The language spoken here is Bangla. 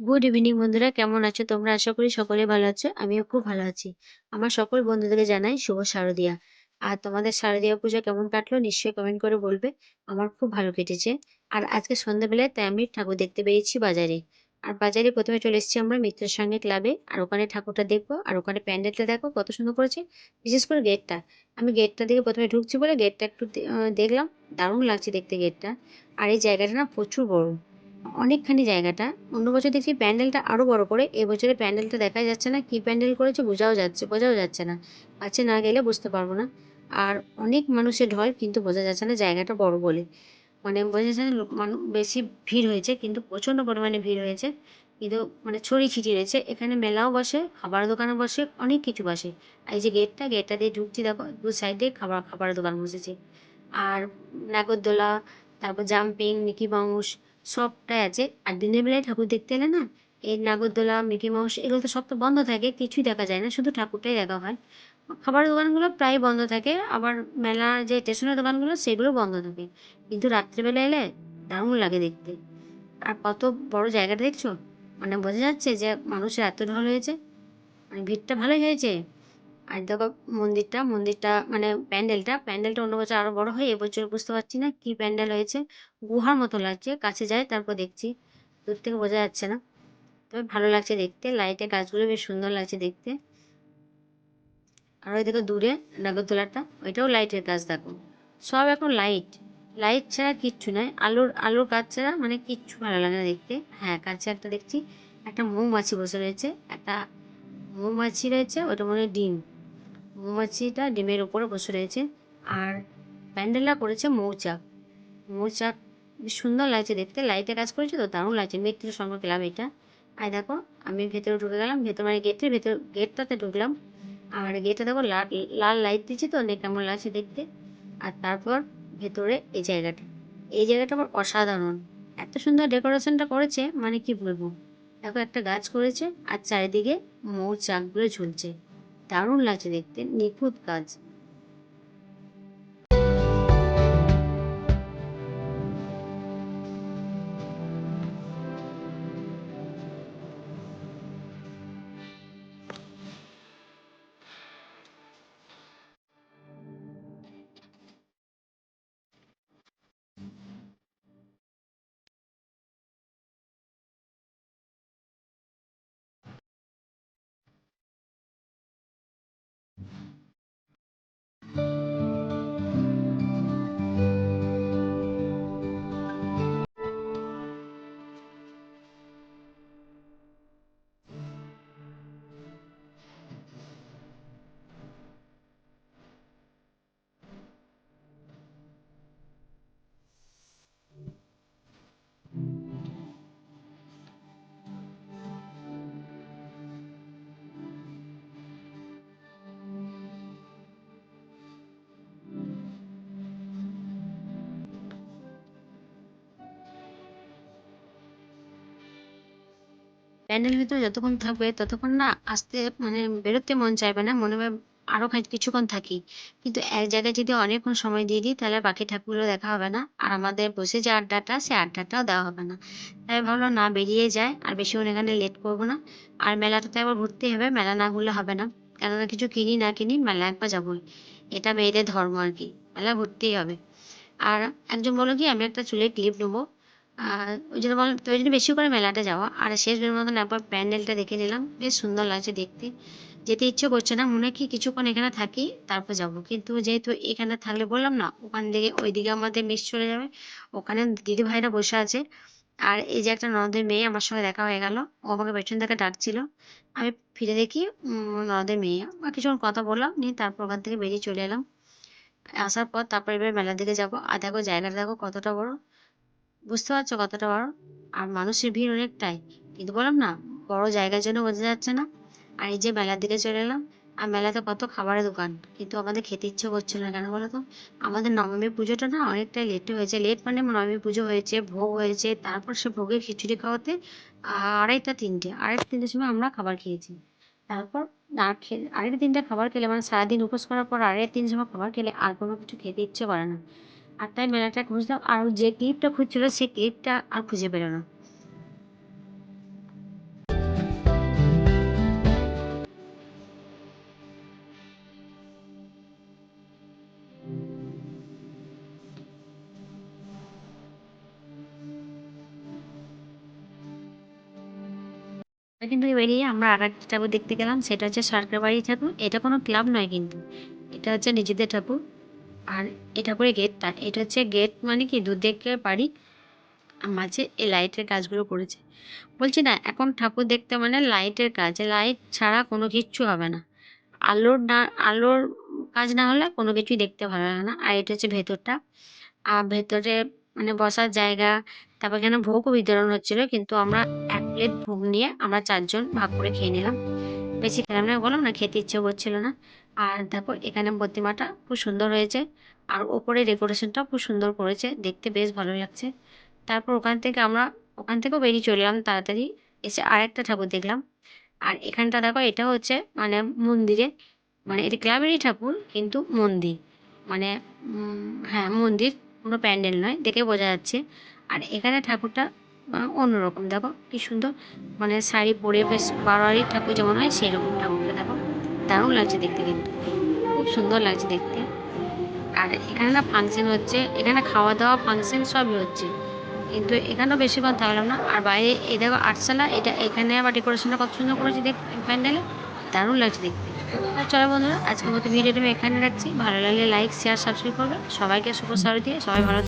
গুড ইভিনিং বন্ধুরা। কেমন আছো? তোমরা আশা করি সকলে ভালো আছো। আমিও খুব ভালো আছি। আমার সকল বন্ধুদেরকে জানাই শুভ শারদিয়া। আর তোমাদের শারদীয়া পুজো কেমন কাটলো? নিশ্চয়ই কমেন্ট করে বলবে। আমার খুব ভালো কেটেছে। আর আজকে সন্ধ্যাবেলায় তাই আমি ঠাকুর দেখতে পেয়েছি বাজারে। আর বাজারে প্রথমে চলে এসেছি আমরা মিত্রের সঙ্গে ক্লাবে আর ওখানে ঠাকুরটা দেখব। আর ওখানে প্যান্ডেলটা দেখো, কত সুন্দর করেছে। বিশেষ করে গেটটা আমি গেটটা দিকে প্রথমে ঢুকছি বলে গেটটা একটু দেখলাম। দারুণ লাগছে দেখতে গেটটা আর এই জায়গাটা না প্রচুর বড়। অনেকখানি জায়গাটা। অন্য বছর দেখছি প্যান্ডেলটা আরও বড় করে এবছরে প্যান্ডেলটা দেখা যাচ্ছে না। কী প্যান্ডেল করেছে বোঝাও যাচ্ছে বোঝাও যাচ্ছে না। কাছে না গেলে বুঝতে পারব না। আর অনেক মানুষের ঢল কিন্তু বোঝা যাচ্ছে না জায়গাটা বড় বলে। মানে বোঝা যাচ্ছে না মানুষ বেশি ভিড় হয়েছে, কিন্তু প্রচণ্ড পরিমাণে ভিড় হয়েছে। কিন্তু মানে ছড়িয়ে ছিটিয়ে রয়েছে। এখানে মেলাও বসে, খাবার দোকানও বসে, অনেক কিছু বসে। এই যে গেটটা গেটটা দিয়ে ঢুকছি দেখো, দু সাইডে খাবার খাবার দোকান বসেছে। আর নাগরদোলা, তারপর জাম্পিং, মিকি মাউস সবটাই আছে আর দিনের বেলায় ঠাকুর দেখতে এলে না, এই নাগরদোলা, মিকি মাউস, এগুলো তো সব তো বন্ধ থাকে, কিছুই দেখা যায় না, শুধু ঠাকুরটাই দেখা হয়। খাবারের দোকানগুলো প্রায় বন্ধ থাকে, আবার মেলার যে স্টেশনের দোকানগুলো, সেগুলো বন্ধ থাকে। কিন্তু রাত্রিবেলা এলে দারুণ লাগে দেখতে। আর কত বড় জায়গাটা দেখছ? মানে বোঝা যাচ্ছে যে মানুষের এত ঢল হয়েছে। মানে ভিড়টা ভালোই হয়েছে। আর দেখো মন্দিরটা মন্দিরটা মানে প্যান্ডেলটা প্যান্ডেলটা অন্য বছর আরও বড় হয়, এবছর বুঝতে পারছি না কি প্যান্ডেল হয়েছে। গুহার মতো লাগছে, কাছে যায় তারপর দেখছি, দূর থেকে বোঝা যাচ্ছে না। তবে ভালো লাগছে দেখতে লাইটের গাছগুলো বেশ সুন্দর লাগছে দেখতে। আর ওই দেখো দূরে নাগরদোলাটা, ওইটাও লাইটের কাজ দেখো। সব এখন লাইট লাইট ছাড়া কিচ্ছু নয়, আলোর আলোর কাজ ছাড়া মানে কিচ্ছু ভালো লাগে না দেখতে। হ্যাঁ কাছে একটা দেখছি, একটা মৌমাছি বসে রয়েছে, একটা মৌমাছি রয়েছে, ওটা মনে হয় ডিম। মৌমাছিটা ডিমের উপরে বসে রয়েছে আর প্যান্ডেলটা করেছে মৌচাক। মৌচাক সুন্দর লাগছে দেখতে লাইটে কাজ করেছে তো দারুণ লাগছে। মিত্র সঙ্গ ক্লাব এটা। আর দেখো, আমি ভেতরে ঢুকে গেলাম, ভেতর মানে গেটের ভেতর গেটটাতে ঢুকলাম। আর গেটে দেখো লাল লাল লাইট দিচ্ছে তো, অনেক কেমন লাগছে দেখতে। আর তারপর ভেতরে এই জায়গাটা। এই জায়গাটা আমার অসাধারণ। এত সুন্দর ডেকোরেশনটা করেছে মানে কি বলব? দেখো একটা গাছ করেছে, আর চারিদিকে মৌচাকগুলো ঝুলছে। দারুণ লাগছে দেখতে নিখুঁত কাজ। প্যান্ডেলের ভিতরে যতক্ষণ থাকবে, ততক্ষণ না আসতে মানে বেরোতে মন চাইবে না, মনে হবে আরও খানিক কিছুক্ষণ থাকি। কিন্তু এক জায়গায় যদি অনেকক্ষণ সময় দিয়ে দিই, তাহলে বাকি ঠাকুরগুলো দেখা হবে না। আর আমাদের বসে যে আড্ডাটা, সে আড্ডাটাও দেওয়া হবে না। তাই ভাবলাম না বেরিয়ে যায় আর বেশিক্ষণ এখানে লেট করব না। আর মেলাটাতে আবার ঘুরতেই হবে, মেলা না ঘুরলে হবে না। কেননা কিছু কিনি না কিনি মেলা একবার যাবোই। এটা মেয়েদের ধর্ম আর কি, মেলা ঘুরতেই হবে। আর একজন বলল কি, আমি একটা চুলের ক্লিপ নেব। আর ওই জন্য তো ওই জন্য বেশি করে মেলাটা যাওয়া। আর শেষবারের মতন একবার প্যান্ডেলটা দেখে নিলাম। বেশ সুন্দর লাগছে দেখতে। যেতে ইচ্ছে করছে না মনে কি কিছুক্ষণ এখানে থাকি তারপর যাব। কিন্তু যেহেতু এখানে থাকলে বললাম না ওখান থেকে ওইদিকে আমাদের মিস চলে যাবে। ওখানে দিদি ভাইরা বসে আছে। আর এই যে একটা ননদের মেয়ে আমার সঙ্গে দেখা হয়ে গেল। ও আমাকে পেছন থেকে ডাকছিল। আমি ফিরে দেখি উম, ননদের মেয়ে। বা কিছুক্ষণ কথা বললাম নিয়ে তারপর ওখান থেকে বেরিয়ে চলে এলাম। আসার পর তারপর এবার মেলার দিকে যাব। আর দেখো জায়গাটা দেখো কতটা বড়। বুঝতে পারছ কতটা বড়? আর মানুষের ভিড় অনেকটাই। কিন্তু বললাম না, বড় জায়গার জন্য বোঝা যাচ্ছে না। আর এই যে মেলার দিকে চলে এলাম, আর মেলাতে কত খাবারের দোকান। কিন্তু আমাদের খেতে ইচ্ছে করছিল না কেন বলো তো? আমাদের নবমী পুজোটা না অনেকটাই লেট হয়েছে। লেট মানে নবমী পুজো হয়েছে, ভোগ হয়েছে, তারপর সে ভোগের খিচুড়ি খাওয়াতে আড়াইটা, তিনটে, আড়াইটা, তিনটের সময় আমরা খাবার খেয়েছি। তারপর না খেয়ে, আড়াইটা, তিনটে খাবার খেলে মানে সারাদিন উপোস করার পর আড়াইটা তিনটের সময় খাবার খেলে আর কোনো কিছু খেতে ইচ্ছে করে না। আর তাই মেলাটা খুঁজলাম, আর যে ক্লিপটা খুঁজছিল সেই ক্লিপটা আর খুঁজে পেল না। কিন্তু বেরিয়ে আমরা আর একটা ঠাকুর দেখতে গেলাম, সেটা হচ্ছে সরকার বাড়ি ঠাকুর। এটা কোনো ক্লাব নয় কিন্তু, এটা হচ্ছে নিজেদের ঠাকুর। আর এই ঠাকুরের গেটটা এটা হচ্ছে গেট মানে কি? দুদিকের বাড়ি। মাঝে এই লাইটের কাজগুলো করেছে। বলছি না, এখন ঠাকুর দেখতে মানে লাইটের কাজ। লাইট ছাড়া কোনো কিচ্ছু হবে না। আলোর না, আলোর কাজ না হলে কোনো কিছুই দেখতে ভালো লাগে না। আর এটা হচ্ছে ভেতরটা। আর ভেতরে মানে বসার জায়গা, তারপর এখানে ভোগও বিতরণ হচ্ছিল। কিন্তু আমরা এক প্লেট ভোগ নিয়ে আমরা চারজন ভাগ করে খেয়ে নিলাম। বেশি খেলাম না, বললাম না, খেতে ইচ্ছে করছিল না। আর দেখো, এখানে প্রতিমাটা খুব সুন্দর হয়েছে আর ওপরে ডেকোরেশনটা খুব সুন্দর করেছে। দেখতে বেশ ভালো লাগছে। তারপর ওখান থেকে আমরা, ওখান থেকেও বেরিয়ে চলে এলাম তাড়াতাড়ি। এসে আরেকটা ঠাকুর দেখলাম। আর এখানটা দেখো, এটা হচ্ছে মানে মন্দিরে মানে এটা ক্লাবেরই ঠাকুর, কিন্তু মন্দির। মানে হ্যাঁ মন্দির কোনো প্যান্ডেল নয়, দেখে বোঝা যাচ্ছে। আর এখানে ঠাকুরটা অন্যরকম। দেখো, কি সুন্দর মানে শাড়ি পরে বেশ বারোয়ারি ঠাকুর যেমন হয়, সেরকম ঠাকুরটা, দেখো। দারুণ লাগছে দেখতে কিন্তু। খুব সুন্দর লাগছে দেখতে। আর এখানে না ফাংশন হচ্ছে, এখানে খাওয়া দাওয়া ফাংশন সবই হচ্ছে। কিন্তু এখানেও বেশিক্ষণ থাকলাম না। আর বাইরে এই দেখো আটশালা, এটা এখানে আবার ডেকোরেশনটা কত সুন্দর করেছে দেখ প্যান্ডেলে। দারুণ লাগছে দেখতে। আর চলো বন্ধুরা, আজকের মতো ভিডিওটা আমি এখানে রাখছি। ভালো লাগলে লাইক শেয়ার সাবস্ক্রাইব করবে। সবাইকে শুভ দিয়ে সবাই ভালো